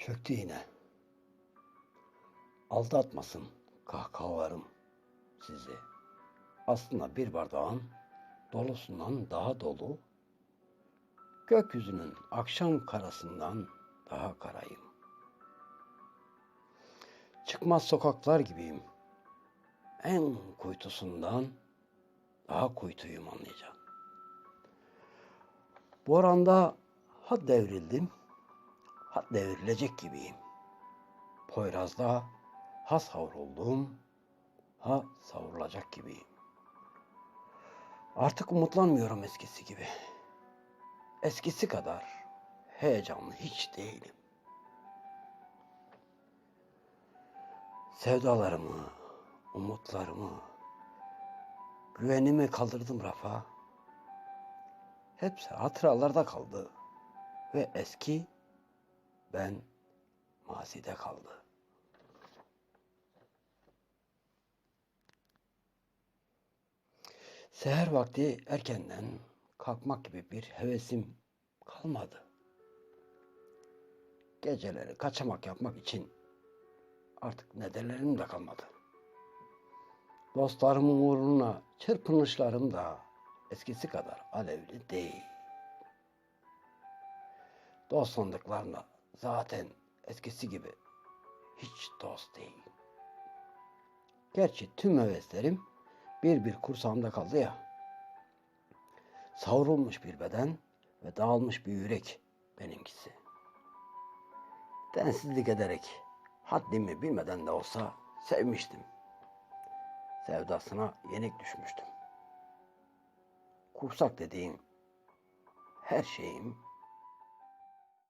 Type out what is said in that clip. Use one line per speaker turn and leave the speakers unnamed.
Çöktü yine. Aldatmasın kahkahalarım sizi. Aslında bir bardağın dolusundan daha dolu, gökyüzünün akşam karasından daha karayım. Çıkmaz sokaklar gibiyim. En kuytusundan daha kuytuyum anlayacağım. Bu oranda ha devrildim, devrilecek gibiyim. Poyraz'da ha savruldum, ha savrulacak gibiyim. Artık umutlanmıyorum eskisi gibi. Eskisi kadar heyecanlı hiç değilim. Sevdalarımı, umutlarımı, güvenimi kaldırdım rafa. Hepsi hatıralarda kaldı ve eski ben mazide kaldı. Seher vakti erkenden kalkmak gibi bir hevesim kalmadı. Geceleri kaçamak yapmak için artık nedenlerim de kalmadı. Dostlarımın uğruna çırpınışlarım da eskisi kadar alevli değil. Dost sandıklarla zaten eskisi gibi hiç dost değil. Gerçi tüm heveslerim bir bir kursağımda kaldı ya. Savrulmuş bir beden ve dağılmış bir yürek benimkisi. Densizlik ederek haddimi bilmeden de olsa sevmiştim. Sevdasına yenik düşmüştüm. Kursak dediğim her şeyim